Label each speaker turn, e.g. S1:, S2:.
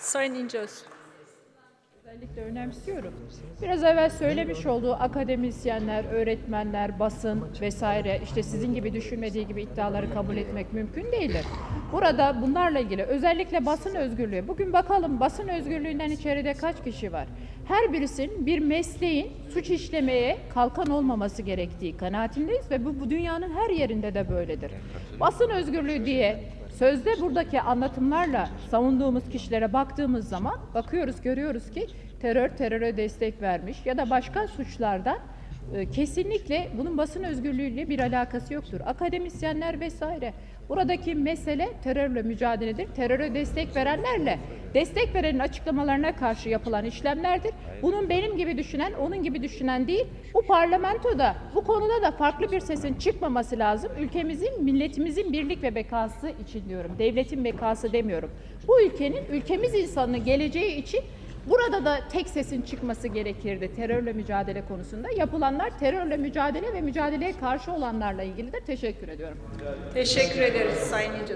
S1: Sayın İnceöz.
S2: Özellikle önemsiyorum. Biraz evvel söylemiş olduğu akademisyenler, öğretmenler, basın vesaire işte sizin gibi düşünmediği gibi iddiaları kabul etmek mümkün değildir. Burada bunlarla ilgili özellikle basın özgürlüğü. Bugün bakalım basın özgürlüğünden içeride kaç kişi var? Her birisinin bir mesleğin suç işlemeye kalkan olmaması gerektiği kanaatindeyiz ve bu, bu dünyanın her yerinde de böyledir. Basın özgürlüğü diye Sözde buradaki anlatımlarla savunduğumuz kişilere baktığımız zaman bakıyoruz, görüyoruz ki terör teröre destek vermiş ya da başka suçlarda kesinlikle bunun basın özgürlüğüyle bir alakası yoktur. Akademisyenler vesaire. Buradaki mesele terörle mücadeledir. Teröre destek verenlerle destek verenin açıklamalarına karşı yapılan işlemlerdir. Bunun benim gibi düşünen, onun gibi düşünen değil. Bu parlamentoda bu konuda da farklı bir sesin çıkmaması lazım. Ülkemizin, milletimizin birlik ve bekası için diyorum. Devletin bekası demiyorum. Bu ülkenin, ülkemiz insanının geleceği için Burada da tek sesin çıkması gerekirdi terörle mücadele konusunda. Yapılanlar terörle mücadele ve mücadeleye karşı olanlarla ilgilidir. Teşekkür ediyorum.
S1: Teşekkür ederiz Sayın İnceöz.